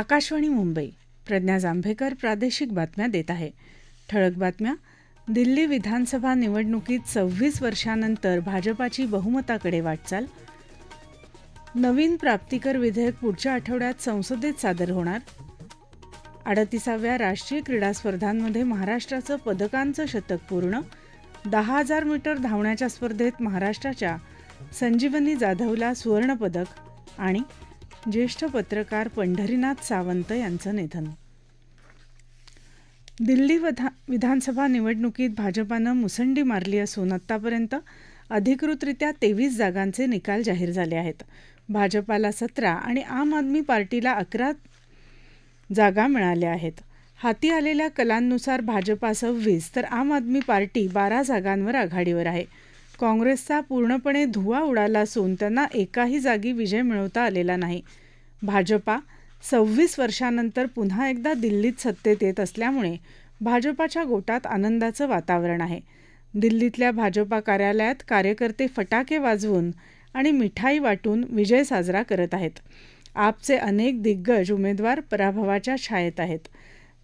आकाशवाणी मुंबई प्रज्ञा जांभेकर प्रादेशिक बातम्या देत आहे. ठळक बातम्या दिल्ली विधानसभा निवडणुकीत सव्वीस वर्षानंतर भाजपाची बहुमताकडे वाटचाल. नवीन प्राप्तिकर विधेयक पुढच्या आठवड्यात संसदेत सादर होणार. अडतीसाव्या राष्ट्रीय क्रीडा स्पर्धांमध्ये महाराष्ट्राचं पदकांचं शतक पूर्ण. दहा हजार मीटर धावण्याच्या स्पर्धेत महाराष्ट्राच्या संजीवनी जाधवला सुवर्णपदक आणि ज्येष्ठ पत्रकार पंढरीनाथ सावंत यांचं निधन. दिल्ली वधा विधानसभा निवडणुकीत भाजपानं मुसंडी मारली असून आत्तापर्यंत अधिकृतरित्या तेवीस जागांचे निकाल जाहीर झाले आहेत. भाजपाला सतरा आणि आम आदमी पार्टीला अकरा जागा मिळाल्या आहेत. हाती आलेल्या कलांनुसार भाजपा सव्वीस तर आम आदमी पार्टी बारा जागांवर आघाडीवर आहे. काँग्रेसचा पूर्णपणे धुवा उडाला असून त्यांना एकाही जागी विजय मिळवता आलेला नाही. भाजपा सव्वीस वर्षानंतर पुन्हा एकदा दिल्लीत सत्तेत येत असल्यामुळे भाजपाच्या गोटात आनंदाचं वातावरण आहे. दिल्लीतल्या भाजपा कार्यालयात कार्यकर्ते फटाके वाजवून आणि मिठाई वाटून विजय साजरा करत आहेत. आपचे अनेक दिग्गज उमेदवार पराभवाच्या छायेत आहेत.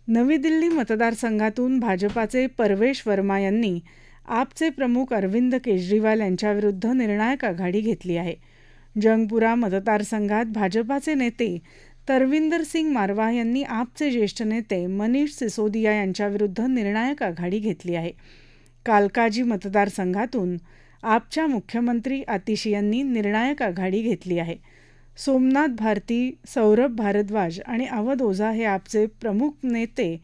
नवी दिल्ली मतदारसंघातून भाजपाचे परवेश वर्मा यांनी आपचे प्रमुख अरविंद केजरीवाल यांच्याविरुद्ध निर्णायक आघाडी घेतली आहे. जंगपुरा मतदारसंघात भाजपाचे नेते तरविंदर सिंग मारवाह यांनी आपचे ज्येष्ठ नेते मनीष सिसोदिया यांच्याविरुद्ध निर्णायक आघाडी घेतली आहे. कालकाजी मतदारसंघातून आपच्या मुख्यमंत्री आतिशी यांनी निर्णायक आघाडी घेतली आहे. सोमनाथ भारती सौरभ भारद्वाज आणि अवध ओझा हे आपचे प्रमुख नेते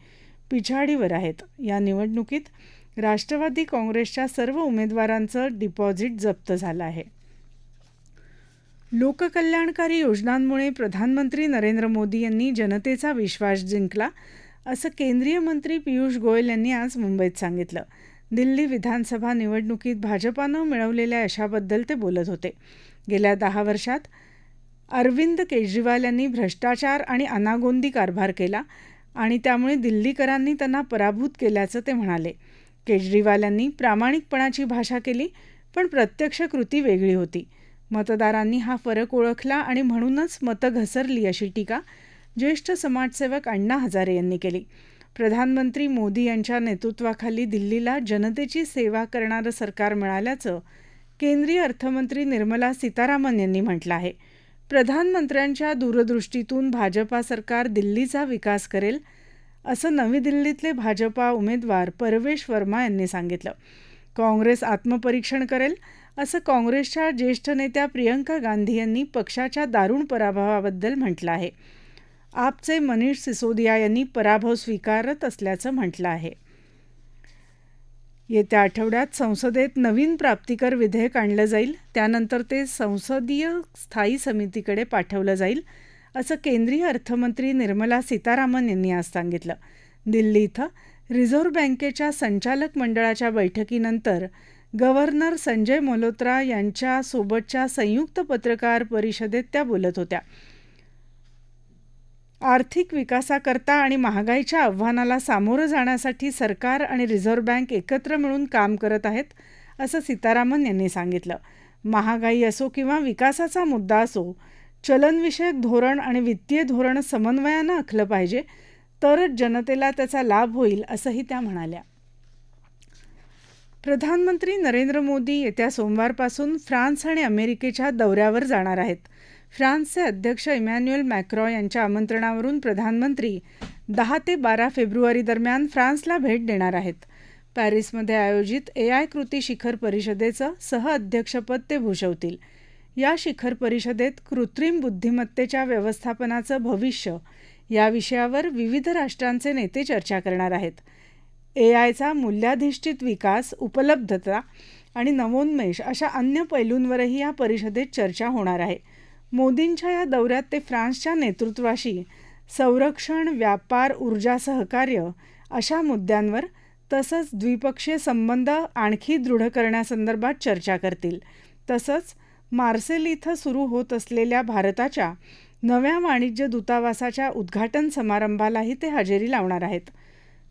पिछाडीवर आहेत. या निवडणुकीत राष्ट्रवादी काँग्रेसच्या सर्व उमेदवारांचं डिपॉझिट जप्त झालं आहे. लोककल्याणकारी योजनांमुळे प्रधानमंत्री नरेंद्र मोदी यांनी जनतेचा विश्वास जिंकला असं केंद्रीय मंत्री पियुष गोयल यांनी आज मुंबईत सांगितलं. दिल्ली विधानसभा निवडणुकीत भाजपानं मिळवलेल्या यशाबद्दल ते बोलत होते. गेल्या दहा वर्षात अरविंद केजरीवाल यांनी भ्रष्टाचार आणि अनागोंदी कारभार केला आणि त्यामुळे दिल्लीकरांनी त्यांना पराभूत केल्याचं ते म्हणाले. केजरीवाल यांनी प्रामाणिकपणाची भाषा केली पण प्रत्यक्ष कृती वेगळी होती. मतदारांनी हा फरक ओळखला आणि म्हणूनच मतं घसरली अशी टीका ज्येष्ठ समाजसेवक अण्णा हजारे यांनी केली. प्रधानमंत्री मोदी यांच्या नेतृत्वाखाली दिल्लीला जनतेची सेवा करणारं सरकार मिळाल्याचं केंद्रीय अर्थमंत्री निर्मला सीतारामन यांनी म्हटलं आहे. प्रधानमंत्र्यांच्या दूरदृष्टीतून भाजपा सरकार दिल्लीचा विकास करेल असं नवी दिल्लीतले भाजपा उमेदवार परवेश वर्मा यांनी सांगितलं. काँग्रेस आत्मपरीक्षण करेल असं काँग्रेसच्या ज्येष्ठ नेत्या प्रियंका गांधी यांनी पक्षाच्या दारुण पराभवाबद्दल म्हटलं आहे. आपचे मनीष सिसोदिया यांनी पराभव स्वीकारत असल्याचं म्हटलं आहे. येत्या आठवड्यात संसदेत नवीन प्राप्तिकर विधेयक आणलं जाईल त्यानंतर ते संसदीय स्थायी समितीकडे पाठवलं जाईल. असं केंद्रीय अर्थमंत्री निर्मला सीतारामन यांनी आज सांगितलं. दिल्ली इथं रिझर्व्ह बँकेच्या संचालक मंडळाच्या बैठकीनंतर गव्हर्नर संजय मल्होत्रा यांच्यासोबतच्या संयुक्त पत्रकार परिषदेत त्या बोलत होत्या. आर्थिक विकासाकरता आणि महागाईच्या आव्हानाला सामोरं जाण्यासाठी सरकार आणि रिझर्व्ह बँक एकत्र मिळून काम करत आहेत असं सीतारामन यांनी सांगितलं. महागाई असो किंवा विकासाचा मुद्दा असो चलनविषयक धोरण आणि वित्तीय धोरण समन्वयानं आखलं पाहिजे तरच जनतेला त्याचा लाभ होईल असंही त्या म्हणाल्या. प्रधानमंत्री नरेंद्र मोदी येत्या सोमवारपासून फ्रान्स आणि अमेरिकेच्या दौऱ्यावर जाणार आहेत. फ्रान्सचे अध्यक्ष इमॅन्युएल मॅक्रॉ यांच्या आमंत्रणावरून प्रधानमंत्री दहा ते बारा फेब्रुवारी दरम्यान फ्रान्सला भेट देणार आहेत. पॅरिसमध्ये आयोजित ए आय कृती शिखर परिषदेचं सहअध्यक्षपद ते भूषवतील. या शिखर परिषदेत कृत्रिम बुद्धिमत्तेच्या व्यवस्थापनाचं भविष्य या विषयावर विविध राष्ट्रांचे नेते चर्चा करणार आहेत. ए आयचा मूल्याधिष्ठित विकास उपलब्धता आणि नवोन्मेष अशा अन्य पैलूंवरही या परिषदेत चर्चा होणार आहे. मोदींच्या या दौऱ्यात ते फ्रान्सच्या नेतृत्वाशी संरक्षण व्यापार ऊर्जा सहकार्य अशा मुद्द्यांवर तसंच द्विपक्षीय संबंध आणखी दृढ करण्यासंदर्भात चर्चा करतील. तसंच मार्सेल इथं सुरू होत असलेल्या भारताच्या नव्या वाणिज्य दूतावासाच्या उद्घाटन समारंभालाही ते हजेरी लावणार आहेत.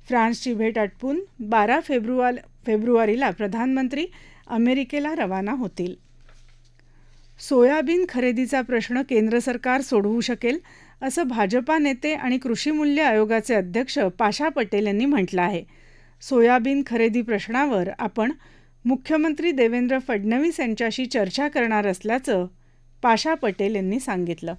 फ्रान्सची भेट आटपून बारा फेब्रुवार फेब्रुवारीला प्रधानमंत्री अमेरिकेला रवाना होतील. सोयाबीन खरेदीचा प्रश्न केंद्र सरकार सोडवू शकेल असं भाजपा नेते आणि कृषी मूल्य आयोगाचे अध्यक्ष पाशा पटेल यांनी म्हटलं आहे. सोयाबीन खरेदी प्रश्नावर आपण मुख्यमंत्री देवेंद्र फडणवीस यांच्याशी चर्चा करणार असल्याचं पाशा पटेल यांनी सांगितलं.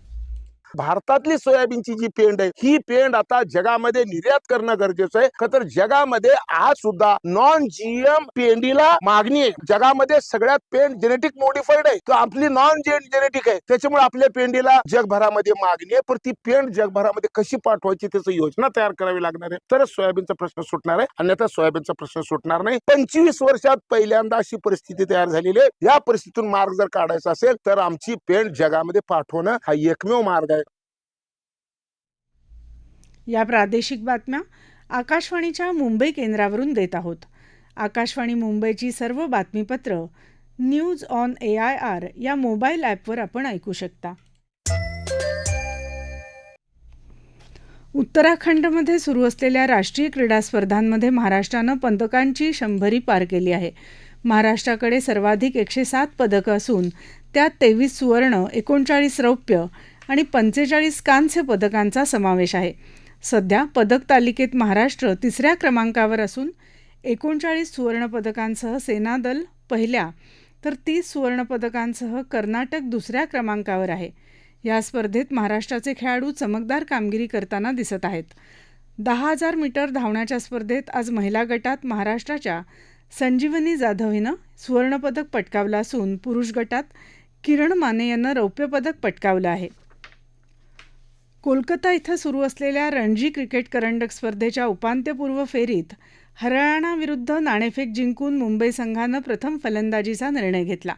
भारतातली सोयाबीनची जी पेंड आहे ही पेंड आता जगामध्ये निर्यात करणं गरजेचं आहे. खर तर जगामध्ये आज सुद्धा नॉन जीएम पेंडीला मागणी आहे. जगामध्ये सगळ्यात पेंड जेनेटिक मॉडिफाईड आहे. तर आपली नॉन जेनेटिक आहे. त्याच्यामुळे आपल्या पेंडीला जगभरामध्ये मागणी आहे. पण ती पेंड जगभरामध्ये कशी पाठवायची त्याची योजना तयार करावी लागणार आहे. तरच सोयाबीनचा प्रश्न सुटणार आहे. अन्यथा सोयाबीनचा प्रश्न सुटणार नाही. पंचवीस वर्षात पहिल्यांदा अशी परिस्थिती तयार झालेली आहे. या परिस्थितीतून मार्ग जर काढायचा असेल तर आमची पेंड जगामध्ये पाठवणं हा एकमेव मार्ग आहे. या प्रादेशिक बातम्या आकाशवाणीच्या मुंबई केंद्रावरून देत आहोत. आकाशवाणी मुंबईची सर्व बातमीपत्र news on A I R या मोबाईल ॲपवर आपण ऐकू शकता. उत्तराखंडमध्ये सुरू असलेल्या राष्ट्रीय क्रीडा स्पर्धांमध्ये महाराष्ट्रानं पदकांची शंभरी पार केली आहे. महाराष्ट्राकडे सर्वाधिक एकशे सात पदकं असून त्यात तेवीस सुवर्ण एकोणचाळीस रौप्य आणि पंचेचाळीस कांस्य पदकांचा समावेश आहे. सध्या पदक तालिकेत महाराष्ट्र तिसऱ्या क्रमांकावर असून एकोणचाळीस सुवर्णपदकांसह सेनादल पहिल्या तर तीस सुवर्णपदकांसह कर्नाटक दुसऱ्या क्रमांकावर आहे. या स्पर्धेत महाराष्ट्राचे खेळाडू चमकदार कामगिरी करताना दिसत आहेत. दहा हजार मीटर धावण्याच्या स्पर्धेत आज महिला गटात महाराष्ट्राच्या संजीवनी जाधव हिनं सुवर्णपदक पटकावलं असून पुरुष गटात किरण माने यानं रौप्यपदक पटकावलं आहे. कोलकाता इथं सुरू असलेल्या रणजी क्रिकेट करंडक स्पर्धेच्या उपांत्यपूर्व फेरीत हरियाणाविरुद्ध नाणेफेक जिंकून मुंबई संघानं प्रथम फलंदाजीचा निर्णय घेतला.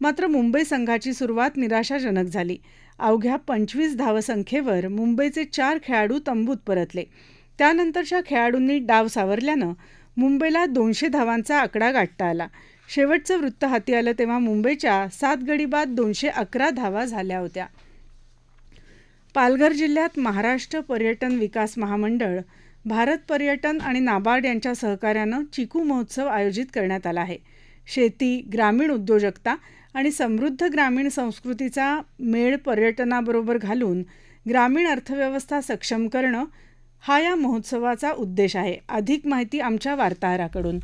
मात्र मुंबई संघाची सुरुवात निराशाजनक झाली. अवघ्या पंचवीस धावसंख्येवर मुंबईचे चार खेळाडू तंबूत परतले. त्यानंतरच्या खेळाडूंनी डाव सावरल्यानं मुंबईला दोनशे धावांचा आकडा गाठता आला. शेवटचं वृत्त हाती आलं तेव्हा मुंबईच्या सात गडी बाद दोनशे अकरा धावा झाल्या होत्या. पालघर जिल्ह्यात महाराष्ट्र पर्यटन विकास महामंडळ भारत पर्यटन आणि नाबार्ड यांच्या सहकार्यानं चिकू महोत्सव आयोजित करण्यात आला आहे. शेती ग्रामीण उद्योजकता आणि समृद्ध ग्रामीण संस्कृतीचा मेळ पर्यटनाबरोबर घालून ग्रामीण अर्थव्यवस्था सक्षम करणं हा या महोत्सवाचा उद्देश आहे. अधिक माहिती आमच्या वार्ताहराकडून.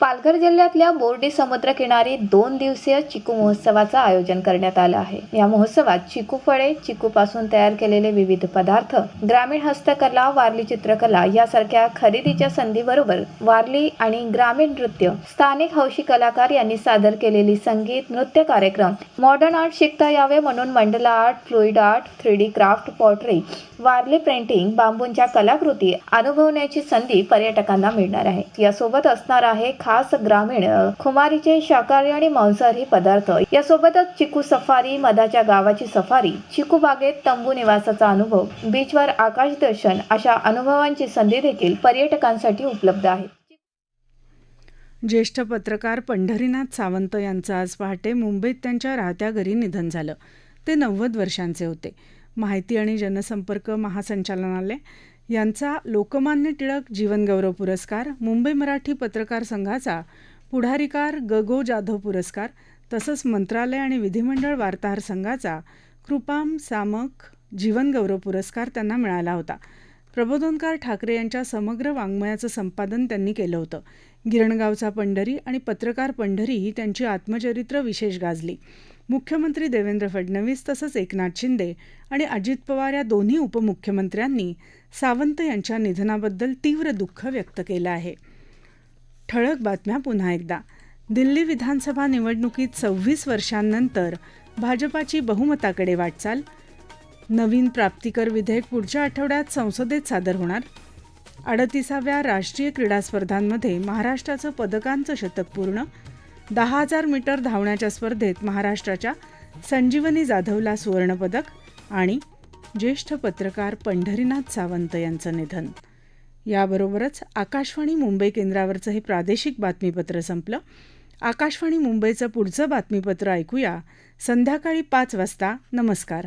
पालघर जिल्ह्यातल्या बोर्डी समुद्रकिनारी दोन दिवसीय चिकू महोत्सवाचं आयोजन करण्यात आलं आहे. या महोत्सवात चिकू फळे चिकूपासून तयार केलेले विविध पदार्थ ग्रामीण हस्तकला वारली चित्रकला यासारख्या खरेदीच्या संधीबरोबर वारली आणि ग्रामीण नृत्य स्थानिक हौशी कलाकार यांनी सादर केलेली संगीत नृत्य कार्यक्रम मॉडर्न आर्ट शिकता यावे म्हणून mandala art fluid art three D craft pottery Warli painting बांबूंच्या कलाकृती अनुभवण्याची संधी पर्यटकांना मिळणार आहे. यासोबत असणार आहे खास ग्रामीण खुमारीचे शाकाहारी आणि मांसाहारी पदार्थ. यासोबतच चिकू सफारी मधाच्या गावाची सफारी चिकू बागेत तंबू निवासाचा अनुभव बीचवर आकाश दर्शन अशा अनुभवांची संधी देखील पर्यटकांसाठी उपलब्ध आहे. ज्येष्ठ पत्रकार पंढरीनाथ सावंत यांचं आज पहाटे मुंबईत त्यांच्या राहत्या घरी निधन झालं. ते नव्वद वर्षांचे होते. माहिती आणि जनसंपर्क महासंचालनालय यांचा लोकमान्य टिळक जीवनगौरव पुरस्कार मुंबई मराठी पत्रकार संघाचा पुढारीकार गगो जाधव पुरस्कार तसंच मंत्रालय आणि विधिमंडळ वार्ताहर संघाचा कृपाम सामक जीवनगौरव पुरस्कार त्यांना मिळाला होता. प्रबोधनकार ठाकरे यांच्या समग्र वाङ्मयाचं संपादन त्यांनी केलं होतं. गिरणगावचा पंढरी आणि पत्रकार पंढरी ही त्यांची आत्मचरित्र विशेष गाजली. मुख्यमंत्री देवेंद्र फडणवीस तसंच एकनाथ शिंदे आणि अजित पवार या दोन्ही उपमुख्यमंत्र्यांनी सावंत यांच्या निधनाबद्दल तीव्र दुःख व्यक्त केलं आहे. ठळक बातम्या पुन्हा एकदा. दिल्ली विधानसभा निवडणुकीत सव्वीस वर्षांनंतर भाजपाची बहुमताकडे वाटचाल. नवीन प्राप्तिकर विधेयक पुढच्या आठवड्यात संसदेत सादर होणार. अडतीसाव्या राष्ट्रीय क्रीडा स्पर्धांमध्ये महाराष्ट्राचं पदकांचं शतक पूर्ण. दहा हजार मीटर धावण्याच्या स्पर्धेत महाराष्ट्राच्या संजीवनी जाधवला सुवर्णपदक आणि ज्येष्ठ पत्रकार पंढरीनाथ सावंत यांचं निधन. याबरोबरच आकाशवाणी मुंबई केंद्रावरचं हे प्रादेशिक बातमीपत्र संपलं. आकाशवाणी मुंबईचं पुढचं बातमीपत्र ऐकूया. संध्याकाळी पाच वाजता. नमस्कार.